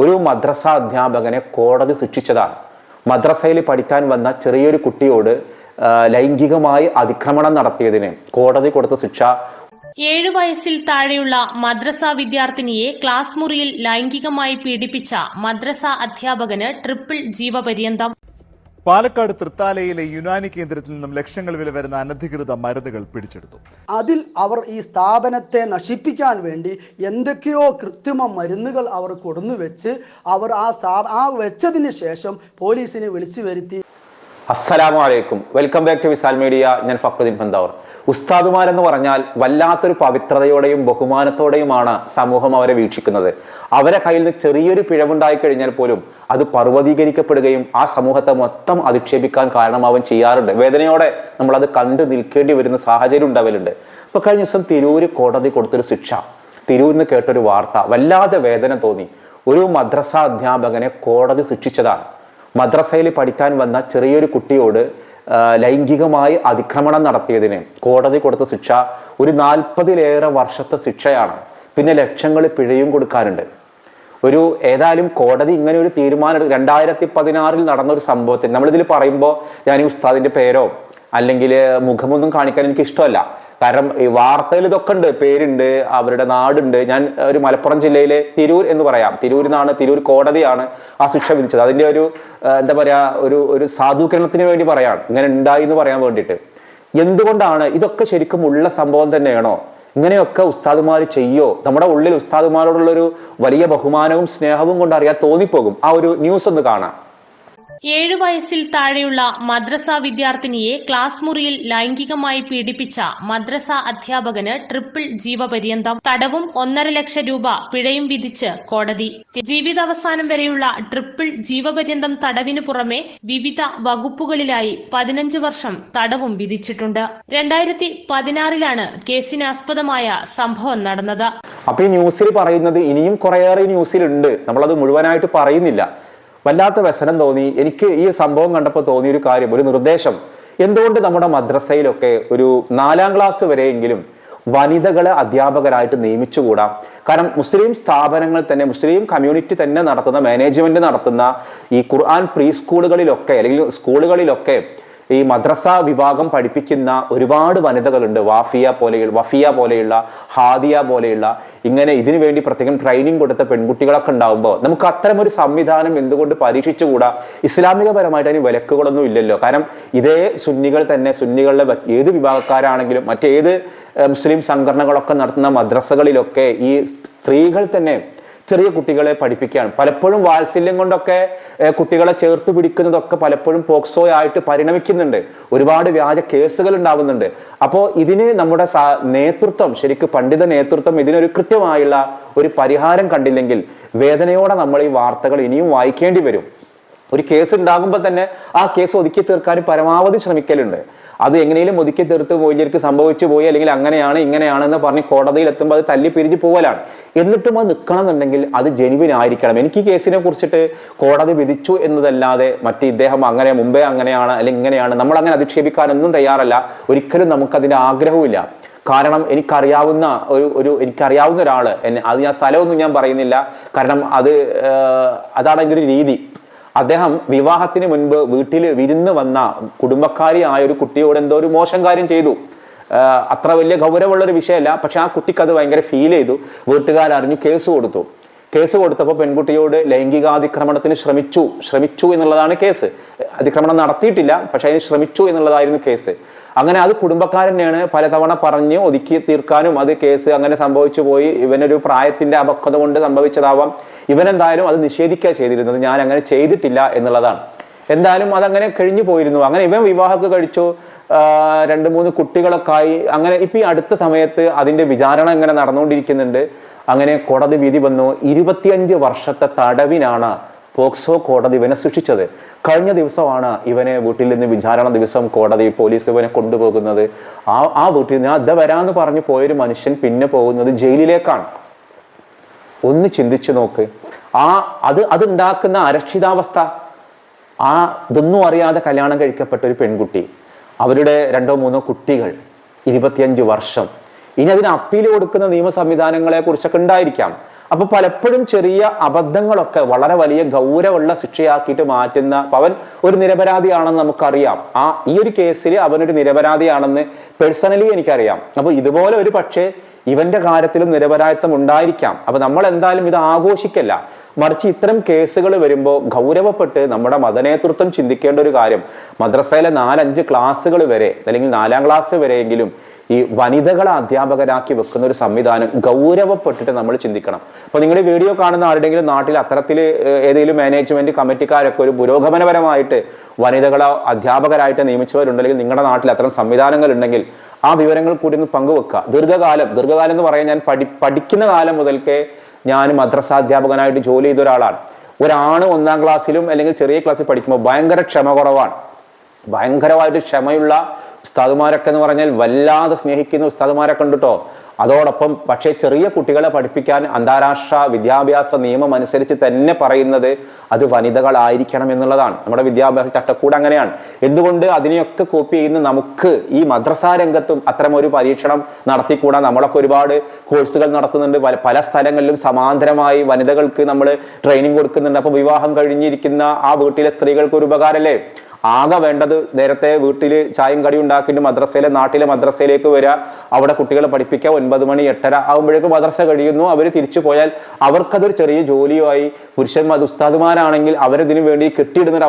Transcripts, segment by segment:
ഒരു മദ്രസ അധ്യാപകനെ കോടതി ശിക്ഷിച്ചതാണ്. മദ്രസയിൽ പഠിക്കാൻ വന്ന ചെറിയൊരു കുട്ടിയോട് ലൈംഗികമായി അതിക്രമണം നടത്തിയതിന് കോടതി കൊടുത്ത ശിക്ഷ. ഏഴു വയസ്സിൽ താഴെയുള്ള മദ്രസ വിദ്യാർത്ഥിനിയെ ക്ലാസ് മുറിയിൽ ലൈംഗികമായി പീഡിപ്പിച്ച മദ്രസ അധ്യാപകന് ട്രിപ്പിൾ ജീവപര്യന്തം. പാലക്കാട് തൃത്താലയിലെ യുനാനി കേന്ദ്രത്തിൽ നിന്നും ലക്ഷങ്ങൾ വില വരുന്ന അനധികൃത മരുന്നുകൾ പിടിച്ചെടുത്തു. അതിൽ അവർ ഈ സ്ഥാപനത്തെ നശിപ്പിക്കാൻ വേണ്ടി എന്തൊക്കെയോ കൃത്രിമ മരുന്നുകൾ അവർ കൊടുന്നു വെച്ച് അവർ ആ സ്ഥാ ആ വെച്ചതിന് ശേഷം പോലീസിനെ വിളിച്ചു വരുത്തി. അസ്സലാമു അലൈക്കും. Welcome back to Visal media. ഞാൻ ഫക്രുദ്ദീൻ ഫന്താവർ ഉസ്താദുമാരെന്ന് പറഞ്ഞാൽ വല്ലാത്തൊരു പവിത്രതയോടെയും ബഹുമാനത്തോടെയുമാണ് സമൂഹം അവരെ വീക്ഷിക്കുന്നത്. അവരെ കയ്യിൽ നിന്ന് ചെറിയൊരു പിഴവുണ്ടായി കഴിഞ്ഞാൽ പോലും അത് പർവതീകരിക്കപ്പെടുകയും ആ സമൂഹത്തെ മൊത്തം അധിക്ഷേപിക്കാൻ കാരണമാവും ചെയ്യാറുണ്ട്. വേദനയോടെ നമ്മൾ അത് കണ്ടു നിൽക്കേണ്ടി വരുന്ന സാഹചര്യം ഉണ്ടാവലുണ്ട്. ഇപ്പൊ കഴിഞ്ഞ ദിവസം തിരൂര് കോടതി കൊടുത്തൊരു ശിക്ഷ. തിരൂരിൽ നിന്ന് കേട്ടൊരു വാർത്ത. വല്ലാതെ വേദന തോന്നി. ഒരു മദ്രസ അധ്യാപകനെ കോടതി ശിക്ഷിച്ചതാണ്. മദ്രസയിൽ പഠിക്കാൻ വന്ന ചെറിയൊരു കുട്ടിയോട് ലൈംഗികമായി അതിക്രമണം നടത്തിയതിന് കോടതി കൊടുത്ത ശിക്ഷ ഒരു നാൽപ്പതിലേറെ വർഷത്തെ ശിക്ഷയാണ്. പിന്നെ ലക്ഷങ്ങൾ പിഴയും കൊടുക്കാനുണ്ട്. ഒരു ഏതായാലും കോടതി ഇങ്ങനെ ഒരു തീരുമാനം രണ്ടായിരത്തി പതിനാറിൽ നടന്ന ഒരു സംഭവത്തിൽ നമ്മളിതിൽ പറയുമ്പോൾ ഞാൻ ഈ ഉസ്താദിന്റെ പേരോ അല്ലെങ്കിൽ മുഖമൊന്നും കാണിക്കാൻ എനിക്ക് ഇഷ്ടമല്ല കാരണം ഈ വാർത്തയിൽ ഇതൊക്കെ ഉണ്ട് പേരുണ്ട് അവരുടെ നാടുണ്ട്. ഞാൻ ഒരു മലപ്പുറം ജില്ലയിലെ തിരൂർ എന്ന് പറയാം. തിരൂരിൽ നിന്നാണ് തിരൂർ കോടതിയാണ് ആ ശിക്ഷ വിധിച്ചത്. അതിന്റെ ഒരു എന്താ പറയാ ഒരു ഒരു സാധൂകരണത്തിന് വേണ്ടി പറയാം. ഇങ്ങനെ ഉണ്ടായി എന്ന് പറയാൻ വേണ്ടിയിട്ട്. എന്തുകൊണ്ടാണ് ഇതൊക്കെ ശരിക്കും ഉള്ള സംഭവം തന്നെയാണോ? ഇങ്ങനെയൊക്കെ ഉസ്താദുമാർ ചെയ്യോ? നമ്മുടെ ഉള്ളിൽ ഉസ്താദുമാരോടുള്ള ഒരു വലിയ ബഹുമാനവും സ്നേഹവും കൊണ്ട് അറിയാൻ തോന്നിപ്പോകും. ആ ഒരു ന്യൂസ് ഒന്ന് കാണാം. ഏഴു വയസ്സിൽ താഴെയുള്ള മദ്രസ വിദ്യാർത്ഥിനിയെ ക്ലാസ് മുറിയിൽ ലൈംഗികമായി പീഡിപ്പിച്ച മദ്രസ അധ്യാപകന് ട്രിപ്പിൾ ജീവപര്യന്തം തടവും ഒന്നര ലക്ഷം രൂപ പിഴയും വിധിച്ച് കോടതി. ജീവിതാവസാനം വരെയുള്ള ട്രിപ്പിൾ ജീവപര്യന്തം തടവിനു പുറമെ വിവിധ വകുപ്പുകളിലായി പതിനഞ്ച് വർഷം തടവും വിധിച്ചിട്ടുണ്ട്. രണ്ടായിരത്തി പതിനാറിലാണ് കേസിനാസ്പദമായ സംഭവം നടന്നത്. അപ്പൊ ഈ ന്യൂസിൽ പറയുന്നത് ഇനിയും കുറേയേറെ ന്യൂസിലുണ്ട്. നമ്മളത് മുഴുവനായിട്ട് പറയുന്നില്ല. വല്ലാത്ത വ്യസനം തോന്നി. എനിക്ക് ഈ സംഭവം കണ്ടപ്പോൾ തോന്നിയ ഒരു കാര്യം ഒരു നിർദ്ദേശം. എന്തുകൊണ്ട് നമ്മുടെ മദ്രസയിലൊക്കെ ഒരു നാലാം ക്ലാസ് വരെയെങ്കിലും വനിതകളെ അധ്യാപകരായിട്ട് നിയമിച്ചുകൂടാ? കാരണം മുസ്ലിം സ്ഥാപനങ്ങൾ തന്നെ മുസ്ലിം കമ്മ്യൂണിറ്റി തന്നെ നടത്തുന്ന മാനേജ്മെന്റ് നടത്തുന്ന ഈ ഖുർആൻ പ്രീ സ്കൂളുകളിലൊക്കെ അല്ലെങ്കിൽ സ്കൂളുകളിലൊക്കെ ഈ മദ്രസ വിഭാഗം പഠിപ്പിക്കുന്ന ഒരുപാട് വനിതകളുണ്ട്. വാഫിയ പോലെയുള്ള വഫിയ പോലെയുള്ള ഹാദിയ പോലെയുള്ള. ഇങ്ങനെ ഇതിനു വേണ്ടി പ്രത്യേകം ട്രെയിനിങ് കൊടുത്ത പെൺകുട്ടികളൊക്കെ ഉണ്ടാകുമ്പോൾ നമുക്ക് അത്തരം ഒരു സംവിധാനം എന്തുകൊണ്ട് പരീക്ഷിച്ചുകൂടാ? ഇസ്ലാമികപരമായിട്ട് അതിന് വിലക്കുകളൊന്നും ഇല്ലല്ലോ. കാരണം ഇതേ സുന്നികൾ തന്നെ സുന്നികളുടെ ഏത് വിഭാഗക്കാരാണെങ്കിലും മറ്റേത് മുസ്ലിം സംഘടനകളൊക്കെ നടത്തുന്ന മദ്രസകളിലൊക്കെ ഈ സ്ത്രീകൾ തന്നെ ചെറിയ കുട്ടികളെ പഠിപ്പിക്കുകയാണ്. പലപ്പോഴും വാത്സല്യം കൊണ്ടൊക്കെ കുട്ടികളെ ചേർത്ത് പിടിക്കുന്നതൊക്കെ പലപ്പോഴും പോക്സോ ആയിട്ട് പരിണമിക്കുന്നുണ്ട്. ഒരുപാട് വ്യാജ കേസുകൾ ഉണ്ടാവുന്നുണ്ട്. അപ്പോൾ ഇതിന് നമ്മുടെ നേതൃത്വം ശരിക്കും പണ്ഡിത നേതൃത്വം ഇതിനൊരു കൃത്യമായുള്ള ഒരു പരിഹാരം കണ്ടില്ലെങ്കിൽ വേദനയോടെ നമ്മൾ ഈ വാർത്തകൾ ഇനിയും വായിക്കേണ്ടി വരും. ഒരു കേസ് ഉണ്ടാകുമ്പോൾ തന്നെ ആ കേസ് ഒതുക്കി തീർക്കാൻ പരമാവധി ശ്രമിക്കലുണ്ട്. അത് എങ്ങനെയും ഒതുക്കി തീർത്ത് മൊയ്ലിയർക്ക് സംഭവിച്ചു പോയി അല്ലെങ്കിൽ അങ്ങനെയാണ് ഇങ്ങനെയാണെന്ന് പറഞ്ഞ് കോടതിയിൽ എത്തുമ്പോൾ അത് തല്ലി പിരിഞ്ഞു പോകലാണ് എന്നിട്ടും അത് നിൽക്കണം എന്നുണ്ടെങ്കിൽ അത് ജെനുവിൻ ആയിരിക്കണം. എനിക്ക് ഈ കേസിനെ കുറിച്ചിട്ട് കോടതി വിധിച്ചു എന്നതല്ലാതെ മറ്റേ ഇദ്ദേഹം അങ്ങനെ മുമ്പേ അങ്ങനെയാണ് അല്ലെങ്കിൽ ഇങ്ങനെയാണ് നമ്മൾ അങ്ങനെ അധിക്ഷേപിക്കാനൊന്നും തയ്യാറല്ല. ഒരിക്കലും നമുക്കതിന്റെ ആഗ്രഹവുമില്ല. കാരണം എനിക്കറിയാവുന്ന ഒരു ഒരു എനിക്കറിയാവുന്ന ഒരാൾ എന്നെ അത് ഞാൻ സ്ഥലമൊന്നും ഞാൻ പറയുന്നില്ല. കാരണം അത് അതാണ് അതിന്റെ ഒരു രീതി. അദ്ദേഹം വിവാഹത്തിന് മുൻപ് വീട്ടിൽ വിരുന്ന് വന്ന കുടുംബക്കാരിയായ ഒരു കുട്ടിയോട് എന്തോ ഒരു മോശം കാര്യം ചെയ്തു. അത്ര വലിയ ഗൗരവമുള്ള ഒരു വിഷയമല്ല. പക്ഷെ ആ കുട്ടിക്ക് അത് ഭയങ്കര ഫീൽ ചെയ്തു. വീട്ടുകാരറിഞ്ഞു കേസ് കൊടുത്തു. കേസ് കൊടുത്തപ്പോൾ പെൺകുട്ടിയോട് ലൈംഗികാതിക്രമണത്തിന് ശ്രമിച്ചു. ശ്രമിച്ചു എന്നുള്ളതാണ് കേസ്. അതിക്രമണം നടത്തിയിട്ടില്ല പക്ഷെ അതിന് ശ്രമിച്ചു എന്നുള്ളതായിരുന്നു കേസ്. അങ്ങനെ അത് കുടുംബക്കാരനെയാണ് പലതവണ പറഞ്ഞ് ഒതുക്കി തീർക്കാനും അത് കേസ് അങ്ങനെ സംഭവിച്ചു പോയി. ഇവനൊരു പ്രായത്തിന്റെ അപക്വത കൊണ്ട് സംഭവിച്ചതാവാം. ഇവനെന്തായാലും അത് നിഷേധിക്കുക ചെയ്തിരുന്നത്. ഞാൻ അങ്ങനെ ചെയ്തിട്ടില്ല എന്നുള്ളതാണ്. എന്തായാലും അതങ്ങനെ കഴിഞ്ഞു പോയിരുന്നു. അങ്ങനെ ഇവൻ വിവാഹമൊക്കെ കഴിച്ചു. രണ്ട് മൂന്ന് കുട്ടികളൊക്കെ ആയി അങ്ങനെ ഇപ്പൊ ഈ അടുത്ത സമയത്ത് അതിന്റെ വിചാരണ ഇങ്ങനെ നടന്നുകൊണ്ടിരിക്കുന്നുണ്ട്. അങ്ങനെ കോടതി വിധി വന്നു. ഇരുപത്തിയഞ്ച് വർഷത്തെ തടവിനാണ് പോക്സോ കോടതി ഇവനെ ശിക്ഷിച്ചത്. കഴിഞ്ഞ ദിവസമാണ് ഇവനെ വീട്ടിൽ നിന്ന് വിചാരണ ദിവസം കോടതി പോലീസ് ഇവനെ കൊണ്ടുപോകുന്നത്. ആ ആ വീട്ടിൽ നിന്ന് അത് വരാന്ന് പറഞ്ഞു പോയൊരു മനുഷ്യൻ പിന്നെ പോകുന്നത് ജയിലിലേക്കാണ്. ഒന്ന് ചിന്തിച്ചു നോക്ക്. ആ അത് അതുണ്ടാക്കുന്ന അരക്ഷിതാവസ്ഥ. ആ ഇതൊന്നും അറിയാതെ കല്യാണം കഴിക്കപ്പെട്ട ഒരു പെൺകുട്ടി. അവരുടെ രണ്ടോ മൂന്നോ കുട്ടികൾ ഇരുപത്തിയഞ്ച് വർഷം. ഇനി അതിന് അപ്പീൽ കൊടുക്കുന്ന നിയമ സംവിധാനങ്ങളെ കുറിച്ചൊക്കെ ഉണ്ടായിരിക്കാം. അപ്പൊ പലപ്പോഴും ചെറിയ അബദ്ധങ്ങളൊക്കെ വളരെ വലിയ ഗൗരവമുള്ള ശിക്ഷയാക്കിയിട്ട് മാറ്റുന്ന അവൻ ഒരു നിരപരാധിയാണെന്ന് നമുക്കറിയാം. ആ ഈ ഒരു കേസിൽ അവനൊരു നിരപരാധിയാണെന്ന് പേഴ്സണലി എനിക്കറിയാം. അപ്പൊ ഇതുപോലെ ഒരു പക്ഷേ ഇവന്റെ കാര്യത്തിലും നിരപരാധിത്വം ഉണ്ടായിരിക്കാം. അപ്പൊ നമ്മൾ എന്തായാലും ഇത് ആഘോഷിക്കല്ല. മറിച്ച് ഇത്തരം കേസുകൾ വരുമ്പോൾ ഗൗരവപ്പെട്ട് നമ്മുടെ മതനേതൃത്വം ചിന്തിക്കേണ്ട ഒരു കാര്യം. മദ്രസയിലെ നാലഞ്ച് ക്ലാസ്സുകൾ വരെ അല്ലെങ്കിൽ നാലാം ക്ലാസ് വരെയെങ്കിലും ഈ വനിതകളെ അധ്യാപകരാക്കി വെക്കുന്ന ഒരു സംവിധാനം ഗൗരവപ്പെട്ടിട്ട് നമ്മൾ ചിന്തിക്കണം. അപ്പൊ നിങ്ങളുടെ വീഡിയോ കാണുന്ന ആരുടെങ്കിലും നാട്ടിൽ അത്തരത്തിൽ ഏതെങ്കിലും മാനേജ്മെന്റ് കമ്മിറ്റിക്കാരൊക്കെ ഒരു പുരോഗമനപരമായിട്ട് വനിതകളെ അധ്യാപകരായിട്ട് നിയമിച്ചവരുണ്ടെങ്കിൽ നിങ്ങളുടെ നാട്ടിൽ അത്തരം സംവിധാനങ്ങൾ ഉണ്ടെങ്കിൽ ആ വിവരങ്ങൾ കൂടി ഒന്ന് പങ്കുവെക്കുക. ദീർഘകാലം ദീർഘകാലം എന്ന് പറയാൻ ഞാൻ പഠി പഠിക്കുന്ന കാലം മുതൽക്കേ ഞാൻ മദ്രസാധ്യാപകനായിട്ട് ജോലി ചെയ്ത ഒരാളാണ്. ഒരാണ് ഒന്നാം ക്ലാസ്സിലും അല്ലെങ്കിൽ ചെറിയ ക്ലാസ്സിൽ പഠിക്കുമ്പോൾ ഭയങ്കര ക്ഷമ കുറവാണ്. ഭയങ്കരമായിട്ട് ക്ഷമയുള്ള ഉസ്താദുമാരൊക്കെ എന്ന് പറഞ്ഞാൽ വല്ലാതെ സ്നേഹിക്കുന്ന ഉസ്താദുമാരൊക്കെ ഉണ്ട് കേട്ടോ അതോടൊപ്പം പക്ഷേ ചെറിയ കുട്ടികളെ പഠിപ്പിക്കാൻ അന്താരാഷ്ട്ര വിദ്യാഭ്യാസ നിയമം അനുസരിച്ച് തന്നെ പറയുന്നത് അത് വനിതകളായിരിക്കണം എന്നുള്ളതാണ്. നമ്മുടെ വിദ്യാഭ്യാസ ചട്ടക്കൂട് അങ്ങനെയാണ്. എന്തുകൊണ്ട് അതിനെയൊക്കെ കോപ്പി ചെയ്യുന്ന നമുക്ക് ഈ മദ്രസാ രംഗത്തും അത്തരം ഒരു പരീക്ഷണം നടത്തിക്കൂടാ? നമ്മളൊക്കെ ഒരുപാട് കോഴ്സുകൾ നടത്തുന്നുണ്ട്. പല സ്ഥലങ്ങളിലും സമാന്തരമായി വനിതകൾക്ക് നമ്മൾ ട്രെയിനിങ് കൊടുക്കുന്നുണ്ട്. അപ്പോൾ വിവാഹം കഴിഞ്ഞിരിക്കുന്ന ആ വീട്ടിലെ സ്ത്രീകൾക്ക് ഒരു ഉപകാരമല്ലേ? ആകെ വേണ്ടത് നേരത്തെ വീട്ടിൽ ചായയും കടി ഉണ്ടാക്കിയിട്ട് മദ്രസയിലെ നാട്ടിലെ മദ്രസയിലേക്ക് വരിക. അവിടെ കുട്ടികളെ പഠിപ്പിക്കുക ഒൻപത് മണി എട്ടര ആകുമ്പോഴേക്കും മദ്രസ കഴിയുന്നു. അവർ തിരിച്ചു പോയാൽ അവർക്കതൊരു ചെറിയ ജോലിയുമായി. പുരുഷന്മാർ ഉസ്താദുമാരാണെങ്കിൽ അവരതിനു വേണ്ടി കെട്ടിയിടുന്ന ഒരു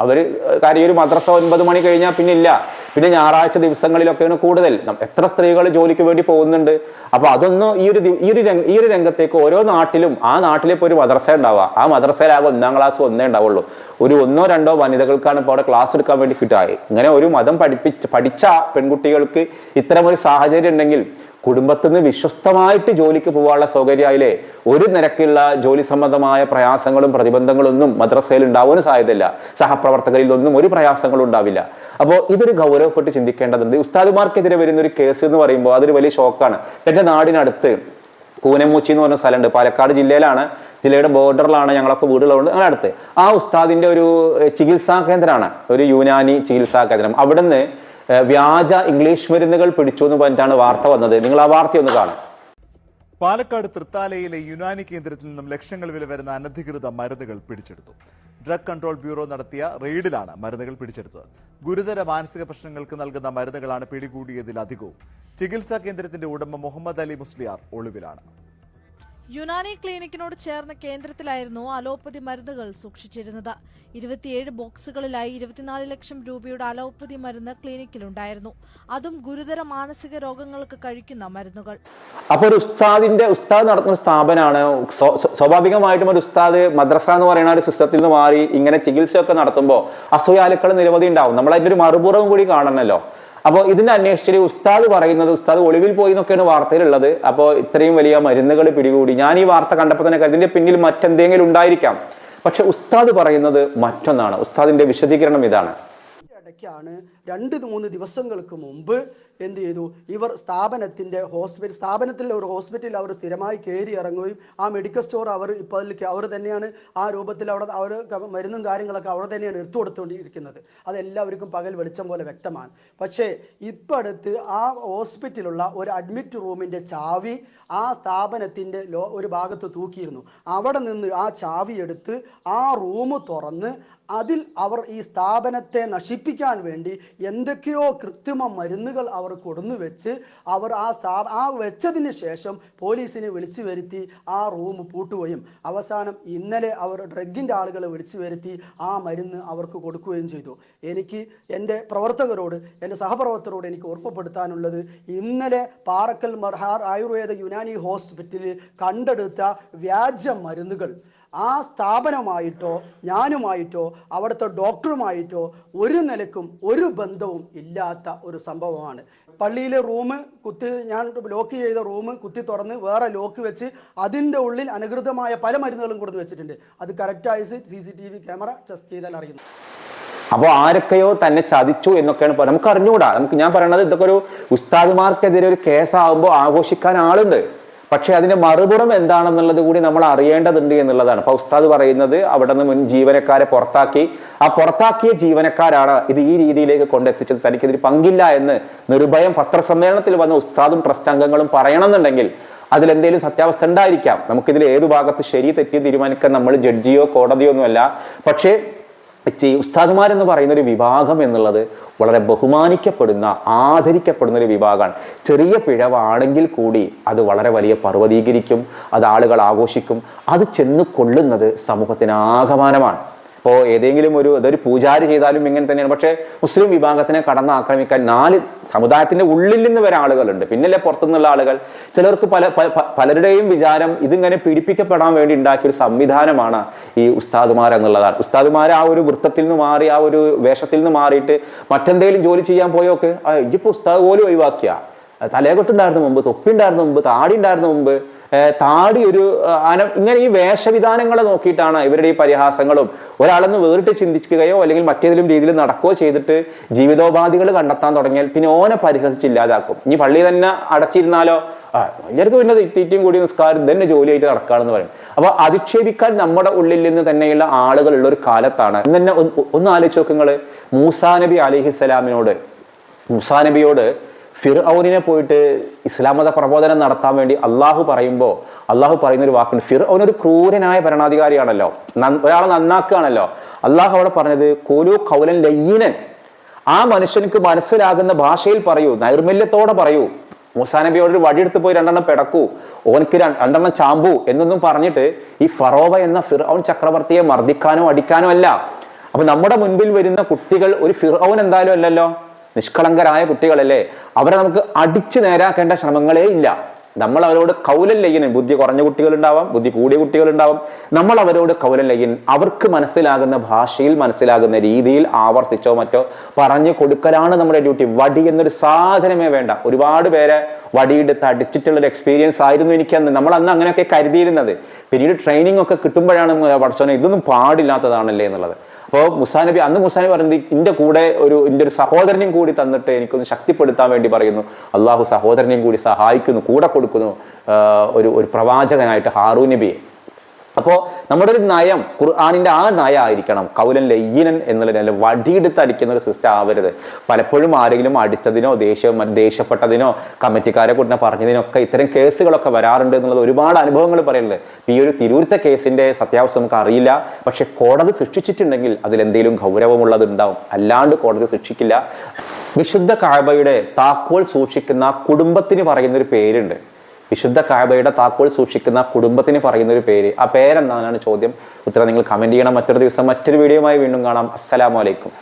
അവർ കാര്യം ഒരു മദ്രസ ഒൻപത് മണി കഴിഞ്ഞാൽ പിന്നെ ഇല്ല പിന്നെ ഞായറാഴ്ച ദിവസങ്ങളിലൊക്കെയാണ് കൂടുതൽ. എത്ര സ്ത്രീകൾ ജോലിക്ക് വേണ്ടി പോകുന്നുണ്ട്. അപ്പൊ അതൊന്നും ഈ ഒരു ഈ ഒരു ഈ ഒരു രംഗത്തേക്ക് ഓരോ നാട്ടിലും ആ നാട്ടിലിപ്പോൾ ഒരു മദ്രസ ഉണ്ടാവുക. ആ മദ്രസയിലാകെ ഒന്നാം ക്ലാസ് ഒന്നേ ഉണ്ടാവുള്ളൂ. ഒരു ഒന്നോ രണ്ടോ വനിതകൾക്കാണ് ഇപ്പോൾ അവിടെ ക്ലാസ് എടുക്കാൻ വേണ്ടി കിട്ടുക. ഇങ്ങനെ ഒരു മതം പഠിപ്പിച്ച് പഠിച്ച പെൺകുട്ടികൾക്ക് ഇത്തരം ഒരു സാഹചര്യം ഉണ്ടെങ്കിൽ കുടുംബത്തിൽ നിന്ന് വിശ്വസ്തമായിട്ട് ജോലിക്ക് പോകാനുള്ള സൗകര്യമായില്ലേ? ഒരു നിരക്കുള്ള ജോലി സംബന്ധമായ പ്രയാസങ്ങളും പ്രതിബന്ധങ്ങളൊന്നും മദ്രസയിൽ ഉണ്ടാവാനും സാധ്യതയില്ല. സഹപ്രവർത്തകരിൽ ഒന്നും ഒരു പ്രയാസങ്ങളും ഉണ്ടാവില്ല. അപ്പോൾ ഇതൊരു ഗൗരവപ്പെട്ട് ചിന്തിക്കേണ്ടതുണ്ട്. ഉസ്താദുമാർക്കെതിരെ വരുന്ന ഒരു കേസ് എന്ന് പറയുമ്പോൾ അതൊരു വലിയ ഷോക്കാണ്. എന്റെ നാടിനടുത്ത് കൂനമൂച്ചി എന്ന് പറഞ്ഞ സ്ഥലമുണ്ട്. പാലക്കാട് ജില്ലയിലാണ്. ജില്ലയുടെ ബോർഡറിലാണ് ഞങ്ങളൊക്കെ വീടുകളുണ്ട് അങ്ങനെ അടുത്ത്. ആ ഉസ്താദിന്റെ ഒരു ചികിത്സാ കേന്ദ്രമാണ്. ഒരു യുനാനി ചികിത്സാ കേന്ദ്രം. അവിടുന്ന് വ്യാജ ഇംഗ്ലീഷ് മരുന്നുകൾ പിടിച്ചു എന്ന് പറഞ്ഞിട്ടാണ് വാർത്ത വന്നത്. നിങ്ങൾ ആ വാർത്ത ഒന്ന് കാണാം. പാലക്കാട് തൃത്താലയിലെ യുനാനി കേന്ദ്രത്തിൽ നിന്നും ലക്ഷങ്ങൾ വില വരുന്ന അനധികൃത മരുന്നുകൾ പിടിച്ചെടുത്തു. ഡ്രഗ് കൺട്രോൾ ബ്യൂറോ നടത്തിയ റെയ്ഡിലാണ് മരുന്നുകൾ പിടിച്ചെടുത്തത്. ഗുരുതര മാനസിക പ്രശ്നങ്ങൾക്ക് നൽകുന്ന മരുന്നുകളാണ് പിടികൂടിയതിലധികവും ചികിത്സാ കേന്ദ്രത്തിന്റെ ഉടമ മുഹമ്മദ് അലി മുസ്ലിയാർ ഒളിവിലാണ്. യുനാനി ക്ലിനിക്കിനോട് ചേർന്ന കേന്ദ്രത്തിലായിരുന്നു അലോപ്പതി മരുന്നുകൾ സൂക്ഷിച്ചിരുന്നത്. ഇരുപത്തിയേഴ് ബോക്സുകളിലായി ഇരുപത്തിനാല് ലക്ഷം രൂപയുടെ അലോപ്പതി മരുന്ന് ക്ലിനിക്കിലുണ്ടായിരുന്നു. അതും ഗുരുതര മാനസിക രോഗങ്ങൾക്ക് കഴിക്കുന്ന മരുന്നുകൾ. അപ്പോൾ ഒരു ഉസ്താദിന്റെ ഉസ്താദ് നടത്തുന്ന സ്ഥാപനമാണ്. സ്വ- സ്വ- സ്വാഭാവികമായിട്ടും ഒരു ഉസ്താദ് മദ്രസ എന്ന് പറയുന്ന ഒരു സിസ്റ്റത്തിൽ നിന്ന് മാറി ഇങ്ങനെ ചികിത്സയൊക്കെ നടത്തുമ്പോൾ അസൂയാലുക്കൾ നിരവധി ഉണ്ടാവും. നമ്മൾ അതിന്റെ ഒരു മറുപുറവും കൂടി കാണണമല്ലോ. അപ്പോൾ ഇതിന്റെ അന്വേഷിച്ചിട്ട് ഉസ്താദ് പറയുന്നത് ഉസ്താദ് ഒളിവിൽ പോയി എന്നൊക്കെയാണ് വാർത്തയിലുള്ളത്. അപ്പോൾ ഇത്രയും വലിയ മരുന്നുകൾ പിടികൂടി. ഞാൻ ഈ വാർത്ത കണ്ടപ്പോൾ തന്നെ ഇതിന്റെ പിന്നിൽ മറ്റെന്തെങ്കിലും ഉണ്ടായിരിക്കാം. പക്ഷെ ഉസ്താദ് പറയുന്നത് മറ്റൊന്നാണ്. ഉസ്താദിന്റെ വിശദീകരണം ഇതാണ്. ഇടയ്ക്കാണ് രണ്ട് മൂന്ന് ദിവസങ്ങൾക്ക് മുമ്പ് എന്ത് ചെയ്തു? ഇവർ സ്ഥാപനത്തിന്റെ ഹോസ്പിറ്റൽ സ്ഥാപനത്തിലെ ഒരു ഹോസ്പിറ്റലിൽ അവർ സ്ഥിരമായി കയറി ഇറങ്ങുകയും ആ മെഡിക്കൽ സ്റ്റോർ അവർ ഇപ്പോൾ അതിൽ അവർ തന്നെയാണ് ആ രൂപത്തിൽ അവിടെ അവർ മരുന്നും കാര്യങ്ങളൊക്കെ അവിടെ തന്നെയാണ് എടുത്തു കൊടുത്തുകൊണ്ടിരിക്കുന്നത്. അതെല്ലാവർക്കും പകൽ വെളിച്ചം പോലെ വ്യക്തമാണ്. പക്ഷേ ഇപ്പം അടുത്ത് ആ ഹോസ്പിറ്റലുള്ള ഒരു അഡ്മിറ്റ് റൂമിന്റെ ചാവി ആ സ്ഥാപനത്തിന്റെ ലോ ഒരു ഭാഗത്ത് തൂക്കിയിരുന്നു. അവിടെ നിന്ന് ആ ചാവി എടുത്ത് ആ റൂം തുറന്ന് അതിൽ അവർ ഈ സ്ഥാപനത്തെ നശിപ്പിക്കാൻ വേണ്ടി എന്തൊക്കെയോ കൃത്രിമ മരുന്നുകൾ അവർ കൊടുന്നു വെച്ച് അവർ ആ സ്ഥാ ആ വെച്ചതിന് ശേഷം പോലീസിനെ വിളിച്ചു വരുത്തി ആ റൂം പൂട്ടുകയും അവസാനം ഇന്നലെ അവർ ഡ്രഗിന്റെ ആളുകളെ വിളിച്ചു വരുത്തി ആ മരുന്ന് അവർക്ക് കൊടുക്കുകയും ചെയ്തു. എനിക്ക് എന്റെ പ്രവർത്തകരോട് എന്റെ സഹപ്രവർത്തകരോട് എനിക്ക് ഓർമ്മപ്പെടുത്താനുള്ളത് ഇന്നലെ പാറക്കൽ മർഹാർ ആയുർവേദ യുനാനി ഹോസ്പിറ്റലിൽ കണ്ടെടുത്ത വ്യാജ മരുന്നുകൾ. ആ സ്ഥാപനമായിട്ടോ ഞാനുമായിട്ടോ അവിടുത്തെ ഡോക്ടറുമായിട്ടോ ഒരു നിലക്കും ഒരു ബന്ധവും ഇല്ലാത്ത ഒരു സംഭവമാണ്. പള്ളിയിലെ റൂം കുത്തി ഞാൻ ലോക്ക് ചെയ്ത റൂം കുത്തി തുറന്ന് വേറെ ലോക്ക് വെച്ച് അതിന്റെ ഉള്ളിൽ അനുകൃതമായ പല മരുന്നുകളും കൊടുത്ത് വെച്ചിട്ടുണ്ട്. അത് കറക്റ്റായി C C T V camera test ചെയ്താൽ അറിയുന്നു. അപ്പോൾ ആരൊക്കെയോ തന്നെ ചതിച്ചു എന്നൊക്കെയാണ് പറയുന്നത്. നമുക്ക് അറിഞ്ഞുകൂടാ. നമുക്ക് ഞാൻ പറയണത് ഇതൊക്കെ ഒരു ഉസ്താദുമാർക്കെതിരെ ഒരു കേസാകുമ്പോൾ ആഘോഷിക്കാൻ ആളുണ്ട്. പക്ഷെ അതിന്റെ മറുപുറം എന്താണെന്നുള്ളത് കൂടി നമ്മൾ അറിയേണ്ടതുണ്ട് എന്നുള്ളതാണ്. അപ്പൊ ഉസ്താദ് പറയുന്നത് അവിടെ നിന്ന് മുൻ ജീവനക്കാരെ പുറത്താക്കി. ആ പുറത്താക്കിയ ജീവനക്കാരാണ് ഇത് ഈ രീതിയിലേക്ക് കൊണ്ടെത്തിച്ചത്. തനിക്കെതിരെ പങ്കില്ല എന്ന് നിർഭയം പത്രസമ്മേളനത്തിൽ വന്ന ഉസ്താദും ട്രസ്റ്റ് അംഗങ്ങളും പറയണമെന്നുണ്ടെങ്കിൽ അതിലെന്തെങ്കിലും സത്യാവസ്ഥ ഉണ്ടായിരിക്കാം. നമുക്കിതിൽ ഏത് ഭാഗത്ത് ശരി തെറ്റി തീരുമാനിക്കാൻ നമ്മൾ ജഡ്ജിയോ കോടതിയോ ഒന്നുമല്ല. പക്ഷേ ഈ ഉസ്താദുമാരെന്ന് പറയുന്ന ഒരു വിഭാഗം എന്നുള്ളത് വളരെ ബഹുമാനിക്കപ്പെടുന്ന ആദരിക്കപ്പെടുന്ന ഒരു വിഭാഗമാണ്. ചെറിയ പിഴവാണെങ്കിൽ കൂടി അത് വളരെ വലിയ പർവതീകരിക്കും അത് ആളുകൾ ആഘോഷിക്കും അത് ചെന്ന് കൊള്ളുന്നത് സമൂഹത്തിന് ആകമാനമാണ് ഇപ്പോൾ ഏതെങ്കിലും ഒരു അതൊരു പൂജാരി ചെയ്താലും ഇങ്ങനെ തന്നെയാണ്. പക്ഷേ മുസ്ലിം വിഭാഗത്തിനെ കടന്ന് ആക്രമിക്കാൻ നാല് സമുദായത്തിന്റെ ഉള്ളിൽ നിന്ന് വരെ ആളുകളുണ്ട്. പിന്നല്ലേ പുറത്തുനിന്നുള്ള ആളുകൾ. ചിലർക്ക് പല പലരുടെയും വിചാരം ഇതിങ്ങനെ പീഡിപ്പിക്കപ്പെടാൻ വേണ്ടി ഉണ്ടാക്കിയ ഒരു സംവിധാനമാണ് ഈ ഉസ്താദുമാർ എന്നുള്ളതാണ് ഉസ്താദുമാർ ആ ഒരു വൃത്തത്തിൽ നിന്ന് മാറി ആ ഒരു വേഷത്തിൽ നിന്ന് മാറിയിട്ട് മറ്റെന്തെങ്കിലും ജോലി ചെയ്യാൻ പോയൊക്കെ ഇപ്പോൾ ഉസ്താദ് പോലും ഒഴിവാക്കിയ. തലയെക്കൊട്ടുണ്ടായിരുന്നു മുമ്പ് തൊപ്പി ഉണ്ടായിരുന്നു മുമ്പ് താടി ഉണ്ടായിരുന്നു മുമ്പ്. താടി ഒരു ഇങ്ങനെ ഈ വേഷവിധാനങ്ങളെ നോക്കിയിട്ടാണ് ഇവരുടെ ഈ പരിഹാസങ്ങളും. ഒരാളെന്ന് വേറിട്ട് ചിന്തിക്കുകയോ അല്ലെങ്കിൽ മറ്റേതെങ്കിലും രീതിയിൽ നടക്കുകയോ ചെയ്തിട്ട് ജീവിതോപാധികൾ കണ്ടെത്താൻ തുടങ്ങിയാൽ പിന്നെ ഓനെ പരിഹസിച്ചില്ലാതാക്കും ഇനി പള്ളി തന്നെ അടച്ചിരുന്നാലോ? ഇവർക്ക് പിന്നെ തീറ്റയും കൂടി നിസ്കാരം തന്നെ ജോലിയായിട്ട് നടക്കുകയാണെന്ന് പറയും. അപ്പൊ അധിക്ഷേപിക്കാൻ നമ്മുടെ ഉള്ളിൽ നിന്ന് തന്നെയുള്ള ആളുകളുള്ള ഒരു കാലത്താണ്. തന്നെ ഒന്ന് ആലോചിച്ച് നോക്കുങ്ങൾ മൂസാ നബി അലിഹിസ്സലാമിനോട് മൂസാ നബിയോട് ഫിർഔനിനെ പോയിട്ട് ഇസ്ലാം മത പ്രബോധനം നടത്താൻ വേണ്ടി അള്ളാഹു പറയുമ്പോൾ അള്ളാഹു പറയുന്ന ഒരു വാക്കുണ്ട്. ഫിർ ഒരു ക്രൂരനായ ഭരണാധികാരിയാണല്ലോ. ഒരാളെ നന്നാക്കുകയാണല്ലോ. അള്ളാഹു അവിടെ പറഞ്ഞത് കോലു കൗലൻ ലയ്യനൻ. ആ മനുഷ്യനക്ക് മനസ്സിലാകുന്ന ഭാഷയിൽ പറയൂ നൈർമല്യത്തോടെ പറയൂ. മൂസാ നബിയോട് ഒരു വടിയെടുത്ത് പോയി രണ്ടെണ്ണം പെടക്കൂ. ഓനക്ക് രണ്ടെണ്ണം ചാമ്പൂ എന്നൊന്നും പറഞ്ഞിട്ട് ഈ ഫറോവ എന്ന ഫിർ ഫിർഔൻ ചക്രവർത്തിയെ മർദ്ദിക്കാനോ അടിക്കാനോ അല്ല. അപ്പൊ നമ്മുടെ മുൻപിൽ വരുന്ന കുട്ടികൾ ഒരു ഫിർഔൻ എന്തായാലും അല്ലല്ലോ. നിഷ്കളങ്കരായ കുട്ടികളല്ലേ? അവരെ നമുക്ക് അടിച്ചു നേരാക്കേണ്ട ശ്രമങ്ങളേ ഇല്ല. നമ്മൾ അവരോട് ലയ്യനും ബുദ്ധി കുറഞ്ഞ കുട്ടികളുണ്ടാവാം ബുദ്ധി കൂടിയ കുട്ടികളുണ്ടാവാം. നമ്മൾ അവരോട് ലയ്യൻ അവർക്ക് മനസ്സിലാകുന്ന ഭാഷയിൽ മനസ്സിലാകുന്ന രീതിയിൽ ആവർത്തിച്ചോ മറ്റോ പറഞ്ഞു കൊടുക്കലാണ് നമ്മുടെ ഡ്യൂട്ടി വടി എന്നൊരു സാധനമേ വേണ്ട. ഒരുപാട് പേരെ വടിയെടുത്ത് അടിച്ചിട്ടുള്ള ഒരു എക്സ്പീരിയൻസ് ആയിരുന്നു എനിക്ക് അന്ന് നമ്മൾ അന്ന് അങ്ങനെയൊക്കെ കരുതിയിരുന്നത്. പിന്നീട് ട്രെയിനിങ് ഒക്കെ കിട്ടുമ്പോഴാണ് പഠിച്ചോനെ ഇതൊന്നും പാടില്ലാത്തതാണല്ലേ എന്നുള്ളത്. അപ്പോൾ മുസാനബി അന്ന് മുസാനബി പറയുന്നത് എന്റെ കൂടെ ഒരു എന്റെ ഒരു സഹോദരനെയും കൂടി തന്നിട്ട് എനിക്കൊന്ന് ശക്തിപ്പെടുത്താൻ വേണ്ടി പറയുന്നു. അള്ളാഹു സഹോദരനെയും കൂടി സഹായിക്കുന്നു കൂടെ കൊടുക്കുന്നു ഒരു ഒരു പ്രവാചകനായിട്ട് ഹാറൂ നബിയെ. അപ്പോൾ നമ്മുടെ ഒരു നയം ഖുർആാനിന്റെ ആ നയം ആയിരിക്കണം കൗലൻ ലയ്യനൻ എന്നുള്ള നല്ല വടിയെടുത്ത് അടിക്കുന്ന ഒരു സിസ്റ്റം ആവരുത്. പലപ്പോഴും ആരെങ്കിലും അടിച്ചതിനോ ദേഷ്യം ദേഷ്യപ്പെട്ടതിനോ കമ്മിറ്റിക്കാരെ കൂട്ടിനെ പറഞ്ഞതിനോ ഒക്കെ ഇത്തരം കേസുകളൊക്കെ വരാറുണ്ട് എന്നുള്ളത് ഒരുപാട് അനുഭവങ്ങൾ പറയുന്നുണ്ട്. ഈ ഒരു തിരൂരത്തെ കേസിന്റെ സത്യാവസ്ഥ നമുക്ക് അറിയില്ല. പക്ഷെ കോടതി ശിക്ഷിച്ചിട്ടുണ്ടെങ്കിൽ അതിലെന്തെങ്കിലും ഗൗരവമുള്ളതുണ്ടാവും. അല്ലാണ്ട് കോടതി ശിക്ഷിക്കില്ല. വിശുദ്ധ കാബയുടെ താക്കോൽ സൂക്ഷിക്കുന്ന കുടുംബത്തിന് പറയുന്നൊരു പേരുണ്ട്. വിശുദ്ധ കാബയുടെ താക്കോൽ സൂക്ഷിക്കുന്ന കുടുംബത്തിന് പറയുന്ന ഒരു പേര്. ആ പേരെന്താണെന്നാണ് ചോദ്യം. ഉത്തരം നിങ്ങൾ കമന്റ് ചെയ്യണം. മറ്റൊരു ദിവസം മറ്റൊരു വീഡിയോയുമായി വീണ്ടും കാണാം. അസ്സലാമലൈക്കും